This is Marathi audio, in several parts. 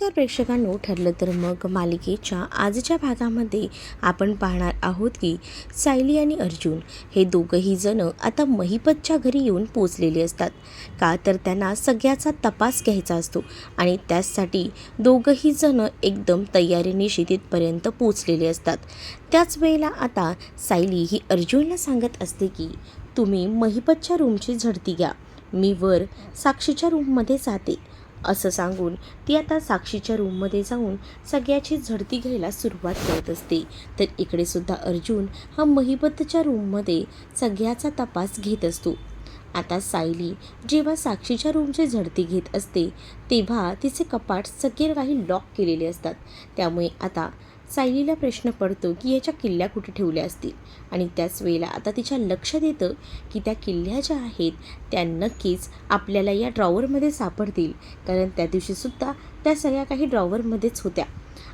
नमस्कार प्रेक्षकांनो ठरलं तर मग मालिकेच्या आजच्या भागामध्ये आपण पाहणार आहोत की सायली आणि अर्जुन हे दोघंही जण आता महिपतच्या घरी येऊन पोचलेले असतात. का तर त्यांना सगळ्याचा तपास घ्यायचा असतो आणि त्याचसाठी दोघंही जण एकदम तयारीनिशी तिथपर्यंत पोचलेले असतात. त्याच वेळेला आता सायली ही अर्जुनला सांगत असते की तुम्ही महिपतच्या रूमची झडती घ्या. मी वर साक्षीच्या रूममध्ये जाते. असं सांगून ती आता साक्षीच्या रूममध्ये जाऊन सगळ्याची झडती घ्यायला सुरुवात करत असते. तर इकडे सुद्धा अर्जुन हा महिबद्धच्या रूममध्ये सगळ्याचा तपास घेत असतो. आता सायली जेव्हा साक्षीच्या रूमची झडती घेत असते तेव्हा तिचे कपाट सगळे काही लॉक केलेले असतात. त्यामुळे आता सायलीला प्रश्न पडतो की याच्या किल्ल्या कुठे ठेवल्या असतील? आणि त्याच वेळेला आता तिच्या लक्षात येतं की त्या किल्ल्या ज्या आहेत त्या नक्कीच आपल्याला या ड्रॉवरमध्ये सापडतील. कारण त्या दिवशीसुद्धा त्या सगळ्या काही ड्रॉवरमध्येच होत्या.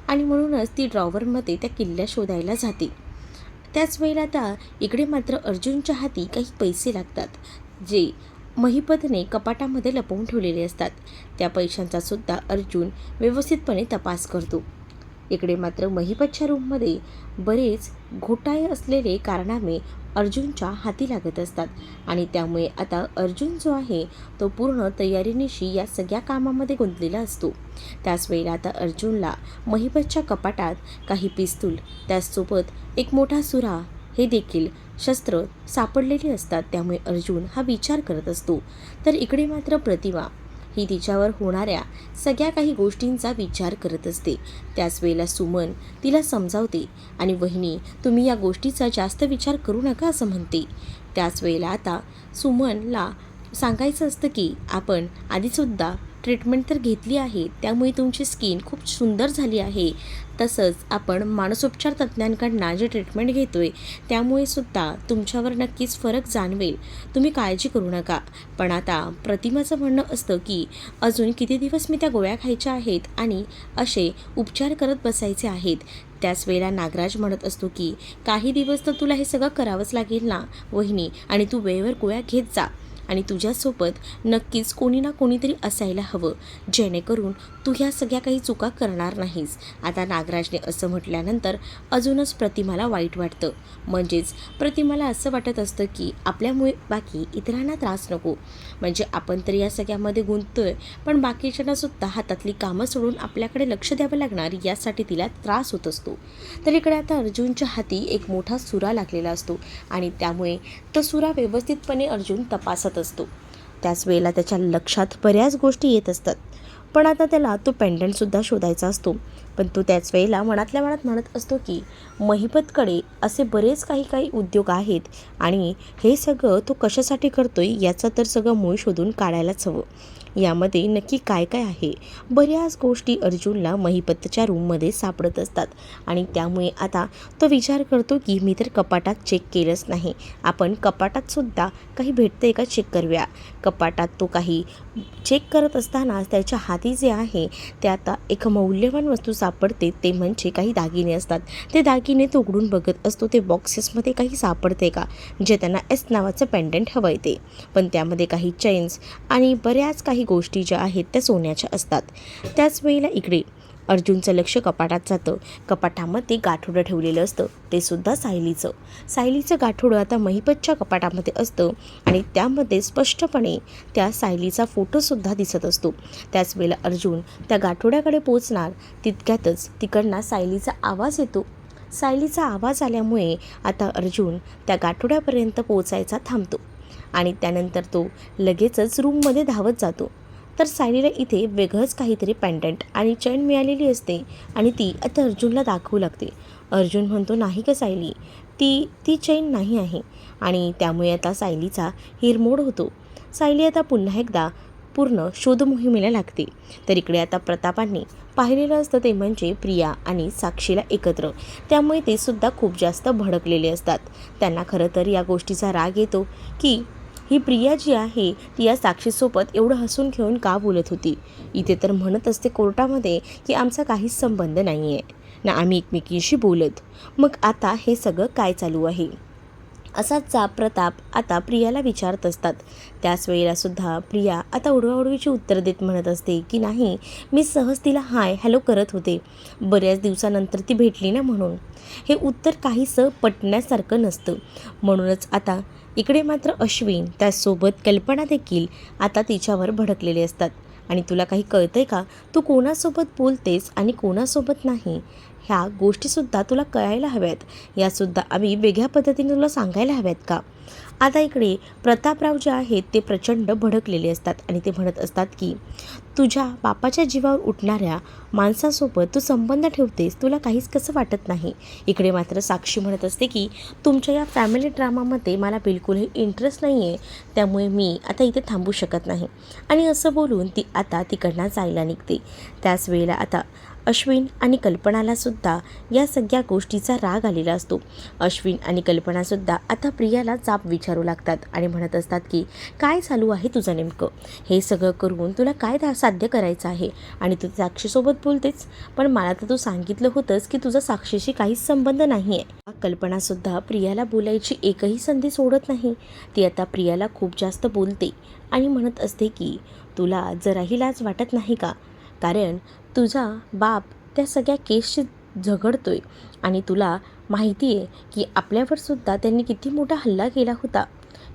आणि म्हणूनच ती ड्रॉवरमध्ये त्या किल्ल्या शोधायला जाते. त्याच वेळेला आता इकडे मात्र अर्जुनच्या हाती काही पैसे लागतात जे महिपतने कपाटामध्ये लपवून ठेवलेले असतात. त्या पैशांचा सुद्धा अर्जुन व्यवस्थितपणे तपास करतो. इकडे मात्र महिपतच्या रूममध्ये बरेच घोटाळे असलेले कारनामे अर्जुनच्या हाती लागत असतात. आणि त्यामुळे आता अर्जुन जो आहे तो पूर्ण तयारीनिशी या सगळ्या कामामध्ये गुंतलेला असतो. त्याच वेळेला आता अर्जुनला महिपतच्या कपाटात काही पिस्तूल त्याचसोबत एक मोठा सुरा हे देखील शस्त्र सापडलेली असतात. त्यामुळे अर्जुन हा विचार करत असतो. तर इकडे मात्र प्रतिमा ही तिच्यावर होणाऱ्या सगळ्या काही गोष्टींचा विचार करत असते. त्याच वेळेला सुमन तिला समजावते आणि वहिनी तुम्ही या गोष्टीचा जास्त विचार करू नका असं म्हणते. त्याच वेळेला आता सुमनला सांगायचं असतं की आपण आधीसुद्धा ट्रीटमेंट तर घेतली आहे त्यामुळे तुमची स्किन खूप सुंदर झाली आहे. तसंच आपण मानसोपचार तज्ज्ञांकडनं जे ट्रीटमेंट घेतो आहे त्यामुळे सुद्धा तुमच्यावर नक्कीच फरक जाणवेल. तुम्ही काळजी करू नका. पण आता प्रतिमाचं म्हणणं असतं की अजून किती दिवस मी त्या गोळ्या खायच्या आहेत आणि असे उपचार करत बसायचे आहेत? त्याच वेळेला नागराज म्हणत असतो की काही दिवस तर तुला हे सगळं करावंच लागेल ना वहिनी आणि तू वेळेवर गोळ्या घेत जा. आणि तुझ्यासोबत नक्कीच कोणी ना कोणीतरी असायला हवं. जेणेकरून तू ह्या सगळ्या काही चुका करणार नाहीस. आता नागराजने असं म्हटल्यानंतर अजूनच प्रतिमाला वाईट वाटतं. म्हणजेच प्रतिमाला असं वाटत असतं की आपल्यामुळे बाकी इतरांना त्रास नको. म्हणजे आपण तर या सगळ्यामध्ये गुंततोय पण बाकीच्यांना सुद्धा हातातली कामं सोडून आपल्याकडे लक्ष द्यावं लागणार यासाठी तिला त्रास होत असतो. तर इकडे आता अर्जुनच्या हाती एक मोठा सुरा लागलेला असतो आणि त्यामुळे तो सुरा व्यवस्थितपणे अर्जुन तपासत असतो. त्याच वेळेला त्याच्या लक्षात बऱ्याच गोष्टी येत असतात. पण आता त्याला तो पेंडंटसुद्धा शोधायचा असतो. पण तो त्याच वेळेला मनातल्या मनात म्हणत असतो की महिपतकडे असे बरेच काही काही उद्योग आहेत आणि हे सगळं तो कशासाठी करतोय याचं तर सगळं मूळ शोधून काढायलाच हवं. यामध्ये नक्की काय काय आहे? बऱ्याच गोष्टी अर्जुनला महिपतच्या रूममध्ये सापडत असतात. आणि त्यामुळे आता तो विचार करतो की मी तर कपाटात चेक केलंच नाही. आपण कपाटात सुद्धा काही भेटते का चेक करूया? कपाटात तो काही चेक करत असताना त्याच्या हाती जे आहे ते आता एक मौल्यवान वस्तू सापडते. ते म्हणजे काही दागिने असतात. ते दागिने तो उघडून बघत असतो. ते बॉक्सेसमध्ये काही सापडते का? जे त्यांना एस नावाचं पेंडंट हवं आहे ते. पण त्यामध्ये काही चेन्स आणि बऱ्याच काही गोष्टी ज्या आहेत त्या सोन्याच्या असतात. त्याच वेळेला इकडे अर्जुनचं लक्ष कपाटात जातं. कपाटामध्ये गाठोडं ठेवलेलं असतं. ते सुद्धा सायलीचं. सायलीचं गाठोडं आता महिपतच्या कपाटामध्ये असतं आणि त्यामध्ये स्पष्टपणे त्या सायलीचा फोटोसुद्धा दिसत असतो. त्याच वेळेला अर्जुन त्या गाठोड्याकडे पोचणार तितक्यातच तिकडनं सायलीचा आवाज येतो. सायलीचा आवाज आल्यामुळे आता अर्जुन त्या गाठोड्यापर्यंत पोचायचा थांबतो. आणि त्यानंतर तो लगेचच रूममध्ये धावत जातो. तर सायलीला इथे वेगळंच काहीतरी पॅन्डंट आणि चैन मिळालेली असते आणि ती आता अर्जुनला दाखवू लागते. अर्जुन म्हणतो नाही का सायली ती ती चैन नाही आहे. आणि त्यामुळे आता सायलीचा हिरमोड होतो. सायली आता पुन्हा एकदा पूर्ण शोध मोहिमेला लागते. तर इकडे आता प्रतापांनी पाहिलेलं असतं ते म्हणजे प्रिया आणि साक्षीला एकत्र. त्यामुळे ते सुद्धा खूप जास्त भडकलेले असतात. त्यांना खरं तर या गोष्टीचा राग येतो की ही प्रिया जी आहे ती या साक्षीसोबत एवढं हसून खेळून का बोलत होती? इथे तर म्हणत असते कोर्टामध्ये की आमचा काहीच संबंध नाही आहे ना आम्ही एकमेकींशी बोलत. मग आता हे सगळं काय चालू आहे? असाचा प्रताप आता प्रियाला विचारत असतात. त्याच वेळेलासुद्धा प्रिया आता उडवाउडवीची उत्तर देत म्हणत असते की नाही मी सहज तिला हाय हॅलो करत होते. बऱ्याच दिवसानंतर ती भेटली ना म्हणून. हे उत्तर काहीसं पटण्यासारखं नसतं. म्हणूनच आता इकडे मात्र अश्विन त्यासोबत कल्पना देखील आता तिच्यावर भडकलेले असतात. आणि तुला काही कळतंय का? तू कोणासोबत बोलतेस आणि कोणासोबत नाही? ह्या गोष्टीसुद्धा तुला कळायला हव्यात. यासुद्धा आम्ही वेगळ्या पद्धतीने तुला सांगायला हव्यात का? आता इकडे प्रतापराव जे आहेत ते प्रचंड भडकलेले असतात आणि ते म्हणत असतात की तुझ्या बापाच्या जीवावर उठणाऱ्या माणसासोबत तू संबंध ठेवतेस तुला काहीच कसं वाटत नाही? इकडे मात्र साक्षी म्हणत असते की तुमच्या या फॅमिली ड्रामामध्ये मला बिलकुलही इंटरेस्ट नाही आहे त्यामुळे मी आता इथे थांबू शकत नाही. आणि असं बोलून ती आता तिकडनं जायला निघते. त्याच वेळेला आता अश्विन आणि कल्पनालासुद्धा या सगळ्या गोष्टीचा राग आलेला असतो. अश्विन आणि कल्पनासुद्धा आता प्रियाला जाब विचारू लागतात आणि म्हणत असतात की काय चालू आहे तुझं नेमकं? हे सगळं करून तुला काय साध्य करायचं आहे? आणि तू साक्षीसोबत बोलतेच पण मला तर तू सांगितलं होतंस की तुझा साक्षीशी काहीच संबंध नाही आहे कल्पनासुद्धा प्रियाला बोलायची एकही संधी सोडत नाही. ती आता प्रियाला खूप जास्त बोलते आणि म्हणत असते की तुला जराही लाज वाटत नाही का? कारण तुझा बाप त्या सगळ्या केसशी झगडतोय आणि तुला माहिती आहे की आपल्यावर सुद्धा त्यांनी किती मोठा हल्ला केला होता.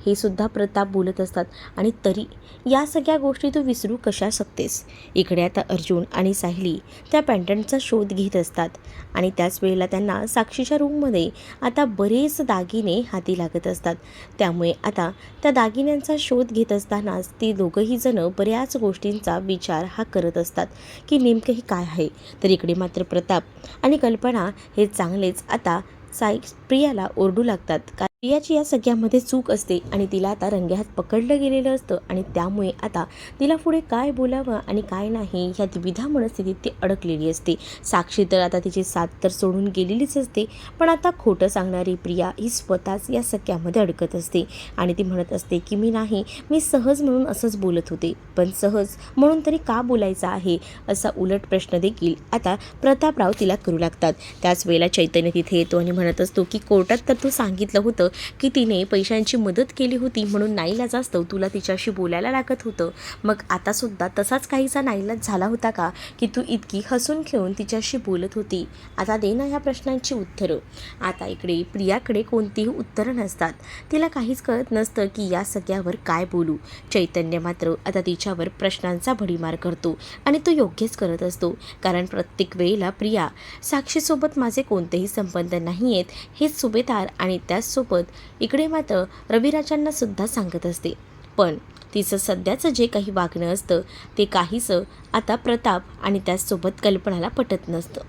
हे सुद्धा प्रताप बोलत असतात. आणि तरी या सगळ्या गोष्टी तू विसरू कशा शकतेस? इकडे आता अर्जुन आणि साहिली त्या पॅन्टनचा शोध घेत असतात. आणि त्याच वेळेला त्यांना साक्षीच्या रूममध्ये आता बरेच दागिने हाती लागत असतात. त्यामुळे आता त्या दागिन्यांचा शोध घेत असतानाच ती दोघंही जणं बऱ्याच गोष्टींचा विचार हा करत असतात. की नेमकं हे काय आहे? तर इकडे मात्र प्रताप आणि कल्पना हे चांगलेच आता साई प्रियाला ओरडू लागतात. प्रियाची या सगळ्यामध्ये चूक असते आणि तिला आता रंग्यात पकडलं गेलेलं असतं आणि त्यामुळे आता तिला पुढे काय बोलावं आणि काय नाही ह्या द्विधा मनस्थितीत ती अडकलेली असते. साक्षी तर आता तिची साथ तर सोडून गेलेलीच असते पण आता खोटं सांगणारी प्रिया ही स्वतःच या सगळ्यामध्ये अडकत असते आणि ती म्हणत असते की मी नाही मी सहज म्हणून असंच बोलत होते पण सहज म्हणून तरी का बोलायचं आहे? असा उलट प्रश्न देखील आता प्रतापराव तिला करू लागतात. त्याच वेळेला चैतन्य तिथे येतो आणि म्हणत असतो की कोर्टात तर तू सांगितलं होतं की तिने पैशांची मदत केली होती म्हणून नाईलाज असतं तुला तिच्याशी बोलायला लागत होतं. मग आता सुद्धा तसाच काहीसा नाईलाज झाला होता का? की तू इतकी हसून खेळून तिच्याशी बोलत होती. आता दे ना ह्या प्रश्नांची उत्तरं. आता इकडे प्रियाकडे कोणतीही उत्तरं नसतात. तिला काहीच कळत नसतं की या सगळ्यावर काय बोलू. चैतन्य मात्र आता तिच्यावर प्रश्नांचा भडीमार करतो आणि तो योग्यच करत असतो. कारण प्रत्येक वेळेला प्रिया साक्षीसोबत माझे कोणतेही संबंध नाही आहेत हेच सुभेदार आणि त्याचसोबत इकडे मात्र रविराजांना सुद्धा सांगत असते. पण तिचं सध्याचं जे काही वागणं असतं ते काहीसं आता प्रताप आणि त्याचसोबत कल्पनाला पटत नसतं.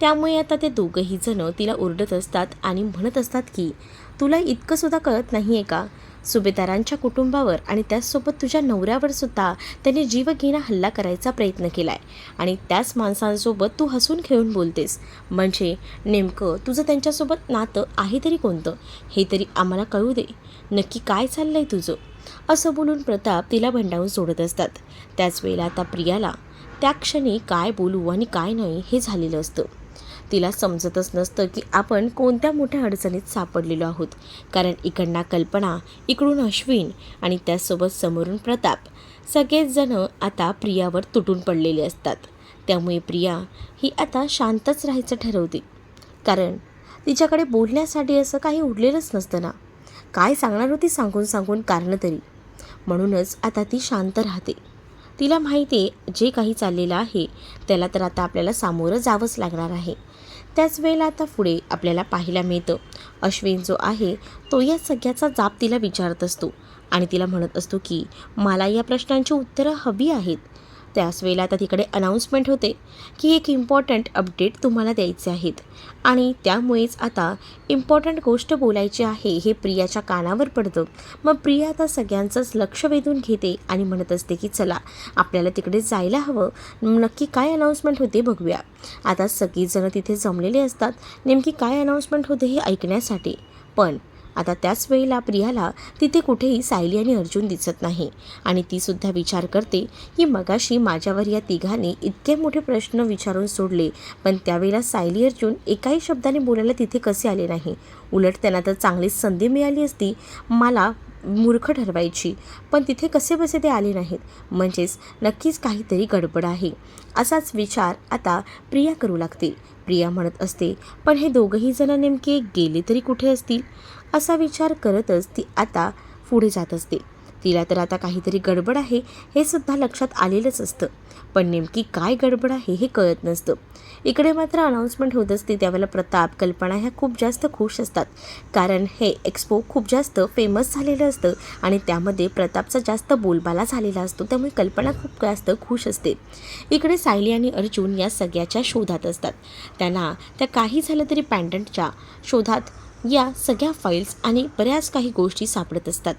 त्यामुळे आता ते दोघंही जणं तिला ओरडत असतात आणि म्हणत असतात की तुला इतकं सुद्धा कळत नाही आहे का? सुभेदारांच्या कुटुंबावर आणि त्याचसोबत तुझ्या नवऱ्यावर सुद्धा त्यांनी जीवघेणा हल्ला करायचा प्रयत्न केला आहे आणि त्याच माणसांसोबत तू हसून खेळून बोलतेस. म्हणजे नेमकं तुझं त्यांच्यासोबत नातं आहे तरी कोणतं? हे तरी आम्हाला कळू दे. नक्की काय चाललं आहे तुझं? असं बोलून प्रताप तिला भंडावून सोडत असतात. त्याच वेळेला आता प्रियाला त्या क्षणी काय बोलू आणि काय नाही हे झालेलं असतं. तिला समजतच नसतं की आपण कोणत्या मोठ्या अडचणीत सापडलेलो आहोत. कारण इकडना कल्पना इकडून अश्विन आणि त्यासोबत समोरून प्रताप. सगळेच जणं आता प्रियावर तुटून पडलेले असतात. त्यामुळे प्रिया ही आता शांतच राहायचं ठरवते. कारण तिच्याकडे बोलण्यासाठी असं काही उरलेलंच नसतं ना. काय सांगणार होती सांगून सांगून कारणं तरी. म्हणूनच आता ती शांत राहते. तिला माहिती आहे जे काही चाललेलं आहे त्याला तर आता आपल्याला सामोरं जावंच लागणार आहे. त्याच वेळेला आता पुढे आपल्याला पाहायला मिळतं. अश्विन जो आहे तो या सगळ्याचा जाप तिला विचारत असतो आणि तिला म्हणत असतो की मला या प्रश्नांची उत्तरं हवी आहेत. त्याच वेळेला आता तिकडे अनाऊन्समेंट होते की एक इम्पॉर्टंट अपडेट तुम्हाला द्यायचे आहेत. आणि त्यामुळेच आता इम्पॉर्टंट गोष्ट बोलायची आहे हे प्रियाच्या कानावर पडतं. मग प्रिया आता सगळ्यांचंच लक्ष वेधून घेते आणि म्हणत असते की चला आपल्याला तिकडे जायला हवं. नक्की काय अनाऊन्समेंट होते बघूया. आता सगळीजणं तिथे जमलेले असतात. नेमकी काय अनाऊन्समेंट होते हे ऐकण्यासाठी. पण आता त्याच वेळेला प्रियाला तिथे कुठेही सायली आणि अर्जुन दिसत नाही. आणि तीसुद्धा विचार करते की मगाशी माझ्यावर या तिघांनी इतके मोठे प्रश्न विचारून सोडले पण त्यावेळेला सायली अर्जुन एकाही शब्दाने बोलायला तिथे कसे आले नाही. उलट त्यांना तर चांगलीच संधी मिळाली असती मला मूर्ख ठरवायची पण तिथे कसे बसे ते आले नाहीत. म्हणजेच नक्कीच काहीतरी गडबड आहे. असाच विचार आता प्रिया करू लागतील प्रिया म्हणत असते पण हे दोघंही जण नेमके गेले तरी कुठे असतील? असा विचार करतच ती आता पुढे जात असते. तिला तर आता काहीतरी गडबड आहे हे सुद्धा लक्षात आलेलंच असतं. पण नेमकी काय गडबड आहे हे कळत नसतं. इकडे मात्र अनाऊन्समेंट होत असते त्यावेळेला प्रताप कल्पना ह्या खूप जास्त खुश असतात. कारण हे एक्सपो खूप जास्त फेमस झालेलं असतं आणि त्यामध्ये प्रतापचा जास्त बोलबाला झालेला असतो त्यामुळे कल्पना खूप जास्त खुश असते. इकडे सायली आणि अर्जुन या सगळ्याच्या शोधात असतात. त्यांना त्या काही झालं तरी पॅन्डंटच्या शोधात या सगळ्या फाईल्स आणि बऱ्याच काही गोष्टी सापडत असतात.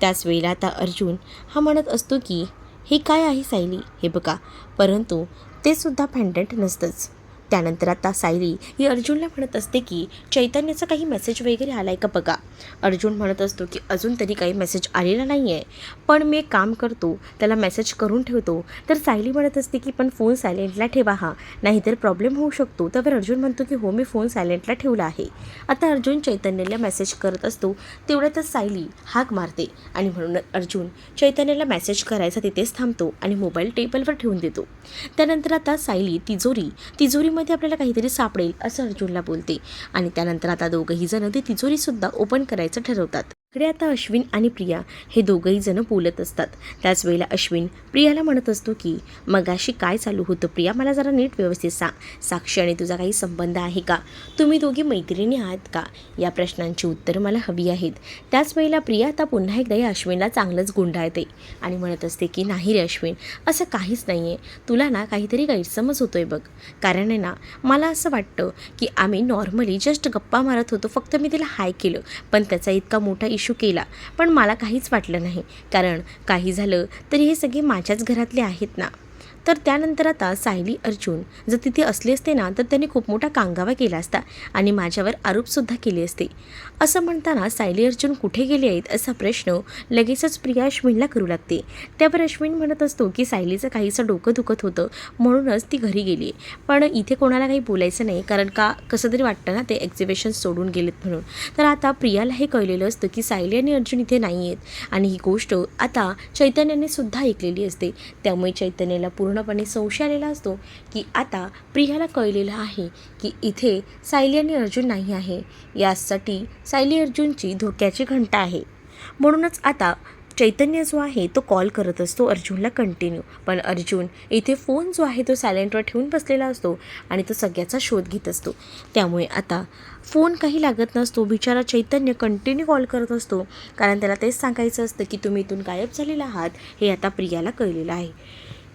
त्याच वेळेला आता अर्जुन हा म्हणत असतो की हे काय आहे सायली? हे बघा. परंतु ते सुद्धा पॅन्डंट नसतंच. त्यानंतर आता सायली ही अर्जुनला म्हणत असते की चैतन्याचा काही मेसेज वगैरे आला आहे का बघा? अर्जुन म्हणत असतो की अजून तरी काही मेसेज आलेला नाही आहे पण मी एक काम करतो त्याला मेसेज करून ठेवतो. तर सायली म्हणत असते की पण फोन सायलेंटला ठेवा हा. नाहीतर प्रॉब्लेम होऊ शकतो. तर अर्जुन म्हणतो की हो मी फोन सायलेंटला ठेवला आहे. आता अर्जुन चैतन्याला मेसेज करत असतो. तेवढ्यातच सायली हाक मारते आणि म्हणून अर्जुन चैतन्याला मेसेज करायचा तिथेच थांबतो आणि मोबाईल टेबलवर ठेवून देतो. त्यानंतर आता सायली तिजोरी तिजोरीमध्ये आपल्याला काहीतरी सापडेल असं अर्जुनला बोलते. आणि त्यानंतर आता दोघंही जण ते तिजोरीसुद्धा ओपन करायचं ठरवतात. इकडे आता अश्विन आणि प्रिया हे दोघंही जण बोलत असतात. त्याच वेळेला अश्विन प्रियाला म्हणत असतो की मगाशी काय चालू होतं प्रिया? मला जरा नीट व्यवस्थित सांग. साक्षी आणि तुझा काही संबंध आहे का? तुम्ही दोघी मैत्रिणी आहात का? या प्रश्नांची उत्तरं मला हवी आहेत. त्याच वेळेला प्रिया आता पुन्हा एकदा या अश्विनला चांगलंच गुंडाळते आणि म्हणत असते की नाही रे अश्विन असं काहीच नाही आहे तुला ना काहीतरी गैरसमज होतोय बघ. कारण आहे ना मला असं वाटतं की आम्ही नॉर्मली जस्ट गप्पा मारत होतो फक्त मी तिला हाय केलं. पण त्याचा इतका मोठा इशू केला. पण मला काहीच वाटलं नाही. कारण काही झालं तरी हे सगळे माझ्याच घरातले आहेत ना. तर त्यानंतर आता सायली अर्जुन जर तिथे असले असते ना तर त्यांनी खूप मोठा कांगावा केला असता आणि माझ्यावर आरोपसुद्धा केले असते. असं म्हणताना सायली अर्जुन कुठे गेले आहेत असा प्रश्न लगेचच प्रिया अश्विनला करू लागते. त्यावर अश्विन म्हणत असतो की सायलीचं काहीसं डोकं दुखत होतं म्हणूनच ती घरी गेली. पण इथे कोणाला काही बोलायचं नाही कारण का कसं तरी वाटतं ना ते एक्झिबिशन सोडून गेलेत म्हणून. तर आता प्रियाला हे कळलेलं असतं की सायली आणि अर्जुन इथे नाही आहेत आणि ही गोष्ट आता चैतन्याने सुद्धा ऐकलेली असते. त्यामुळे चैतन्याला पूर्ण पूर्णपणे संशय आलेला असतो की आता प्रियाला कळलेलं आहे की इथे सायली आणि अर्जुन नाही आहे. यासाठी सायली अर्जुनची धोक्याची घंटा आहे. म्हणूनच आता चैतन्य जो आहे तो कॉल करत असतो अर्जुनला कंटिन्यू पण अर्जुन इथे फोन जो आहे तो सायलेंटवर ठेवून बसलेला असतो आणि तो सगळ्याचा शोध घेत असतो. त्यामुळे आता फोन काही लागत नसतो. बिचारा चैतन्य कंटिन्यू कॉल करत असतो. कारण त्याला तेच सांगायचं असतं की तुम्ही इथून गायब झालेला आहात. हे आता प्रियाला कळलेलं आहे.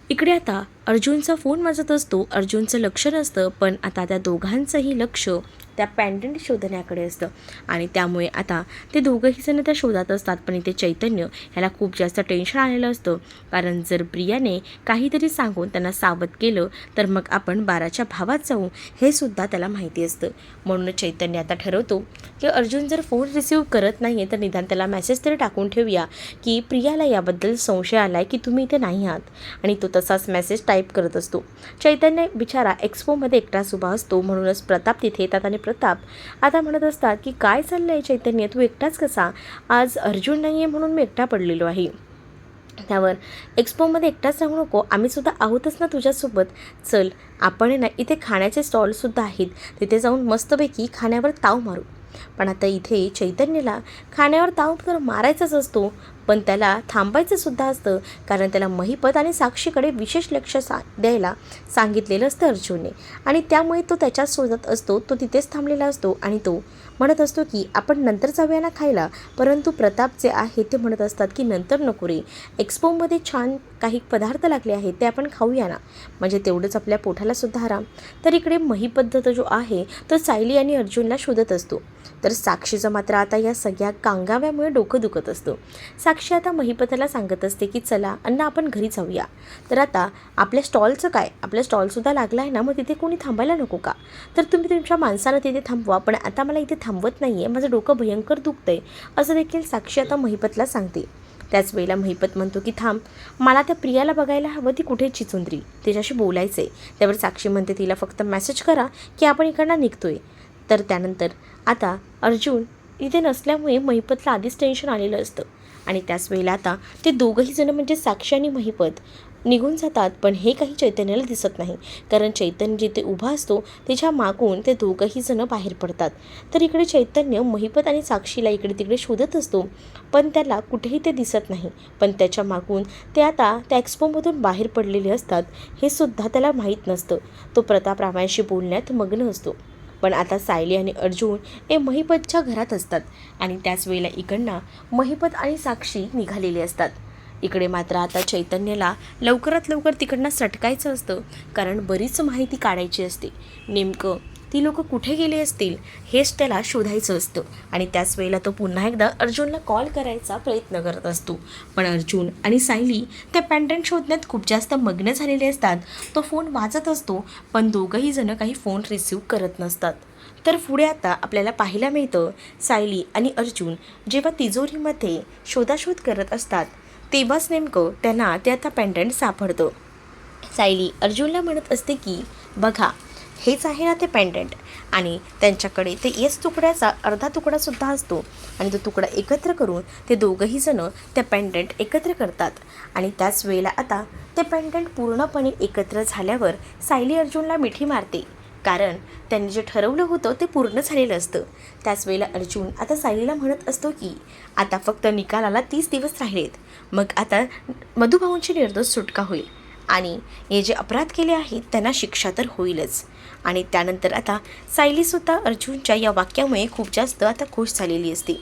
इकडे आता अर्जुनचा फोन वाजत असतो अर्जुनचं लक्ष नसतं पण आता त्या दोघांचंही लक्ष त्या पॅन्डंट शोधण्याकडे असतं. आणि त्यामुळे आता ते दोघंही जण त्या शोधात असतात पण इथे चैतन्य ह्याला खूप जास्त टेन्शन आलेलं असतं. कारण जर प्रियाने काहीतरी सांगून त्यांना सावध केलं तर मग आपण बाराच्या भावात जाऊ हे सुद्धा त्याला माहिती असतं. म्हणून चैतन्य आता ठरवतो की अर्जुन जर फोन रिसीव करत नाही आहे तर निदान त्याला मेसेज तरी टाकून ठेवूया की प्रियाला याबद्दल संशय आला आहे की तुम्ही इथे नाही आहात. आणि तो तसाच मेसेज टाईप करत असतो. चैतन्य बिचारा एक्सपोमध्ये एकटाच उभा असतो. म्हणूनच प्रताप तिथे येतात आणि प्रताप आता म्हणत असतात की काय चाललं आहे चैतन्य? तू एकटाच कसा? आज अर्जुन नाही आहे म्हणून मी एकटा पडलेलो आहे. त्यावर एक्सपोमध्ये एकटाच राहू नको. आम्ही सुद्धा आहोतच ना तुझ्यासोबत. चल आपण आहे ना इथे खाण्याचे स्टॉलसुद्धा आहेत. तिथे जाऊन मस्तपैकी खाण्यावर ताव मारू. पण आता इथे चैतन्याला खाण्यावर ताव तर मारायचाच असतो पण त्याला थांबायचं सुद्धा असतं कारण त्याला महिपत आणि साक्षीकडे विशेष लक्ष सा द्यायला सांगितलेलं असतं अर्जुनने. आणि त्यामुळे तो त्याच्याच शोधत असतो तो तिथेच थांबलेला असतो आणि तो म्हणत असतो की आपण नंतर जाऊया ना खायला. परंतु प्रताप जे आहे ते म्हणत असतात की नंतर नको रे. एक्सपोमध्ये छान काही पदार्थ लागले आहेत ते आपण खाऊया ना. म्हणजे तेवढंच आपल्या पोठाला सुद्धा आराम. तर इकडे महिपद्धत जो आहे तो सायली आणि अर्जुनला शोधत असतो. तर साक्षीचं मात्र आता या सगळ्या कांगाव्यामुळे डोकं दुखत असतं. साक्षी आता महिपतला सांगत असते की चला अण्णा आपण घरी जाऊया. तर आता आपल्या स्टॉलचं काय? आपला स्टॉलसुद्धा लागला आहे ना मग तिथे कोणी थांबायला नको का? तर तुम्ही तुमच्या माणसाला तिथे थांबवा पण आता मला इथे थांबवत नाही आहे माझं डोकं भयंकर दुखतंय असं देखील साक्षी आता महिपतला सांगते. त्याच वेळेला महिपत म्हणतो की थांब मला त्या प्रियाला बघायला हवं ती कुठे चिचुंद्री? तिच्याशी बोलायचं आहे त्यावर साक्षी म्हणते तिला फक्त मेसेज करा की आपण इकडनं निघतोय. तर त्यानंतर आता अर्जुन इथे नसल्यामुळे महिपतला आधीच टेन्शन आलेलं असतं. आणि त्याच वेळेला आता ते दोघंही जण म्हणजे साक्षी आणि महिपत निघून जातात पण हे काही चैतन्याला दिसत नाही. कारण चैतन्य जिथे उभा असतो त्याच्या मागून ते दोघंही जणं बाहेर पडतात. तर इकडे चैतन्य महिपत आणि साक्षीला इकडे तिकडे शोधत असतो पण त्याला कुठेही ते दिसत नाही. पण त्याच्या मागून ते आता त्या एक्स्पोमधून बाहेर पडलेले असतात हे सुद्धा त्याला माहीत नसतं. तो प्रताप रामायणशी बोलण्यात मग्न असतो. पण आता सायली आणि अर्जुन हे महिपतच्या घरात असतात. आणि त्याच वेळेला इकडनं महिपत आणि साक्षी निघालेले असतात. इकडे मात्र आता चैतन्याला लवकरात लवकर तिकडनं सटकायचं असतं कारण बरीच माहिती काढायची असते. नेमकं ती लोक कुठे गेली असतील हेच त्याला शोधायचं असतं. आणि त्याच वेळेला तो पुन्हा एकदा अर्जुनला कॉल करायचा प्रयत्न करत असतो. पण अर्जुन आणि सायली त्या पॅन्डंट शोधण्यात खूप जास्त मग्न झालेले असतात. तो फोन वाचत असतो पण दोघंही जणं काही फोन रिसिव्ह करत नसतात. तर पुढे आता आपल्याला पाहायला मिळतं सायली आणि अर्जुन जेव्हा तिजोरीमध्ये शोधाशोध करत असतात तेव्हाच नेमकं त्यांना ते आता पेंडंट सापडतं. सायली अर्जुनला म्हणत असते की बघा हेच आहे ना ते पेंडंट आणि त्यांच्याकडे ते येस तुकड्याचा अर्धा तुकडासुद्धा असतो. आणि तो तुकडा एकत्र करून ते दोघंही जणं त्या पेंडंट एकत्र करतात. आणि त्याच वेळेला आता ते पेंडंट पूर्णपणे एकत्र झाल्यावर सायली अर्जुनला मिठी मारते. कारण त्यांनी जे ठरवलं होतं ते पूर्ण झालेलं असतं. त्याच वेळेला अर्जुन आता सायलीला म्हणत असतो की आता फक्त निकालाला तीस दिवस राहिलेत. मग आता मधुभाऊंची निर्दोष सुटका होईल. आणि हे जे अपराध केले आहेत त्यांना शिक्षा तर होईलच. आणि त्यानंतर आता सायलीसुद्धा अर्जुनच्या या वाक्यामुळे खूप जास्त आता खुश झालेली असते.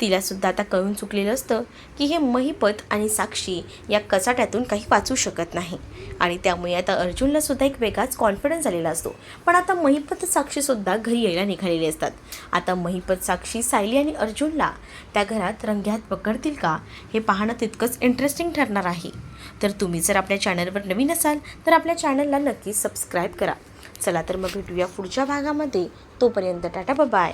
तिलासुद्धा आता कळून चुकलेलं असतं की हे महिपत आणि साक्षी या कचाट्यातून काही वाचू शकत नाही. आणि त्यामुळे आता अर्जुनलासुद्धा एक वेगळाच कॉन्फिडन्स आलेला असतो. पण आता महिपत साक्षीसुद्धा घरी यायला निघालेले असतात. आता महिपत साक्षी सायली आणि अर्जुनला त्या घरात रंग्यात पकडतील का हे पाहणं तितकंच इंटरेस्टिंग ठरणार आहे. तर तुम्ही जर आपल्या चॅनलवर नवीन असाल तर आपल्या चॅनलला नक्की सबस्क्राईब करा. चला तर मग भेटूया पुढच्या भागामध्ये. तोपर्यंत टाटा बाय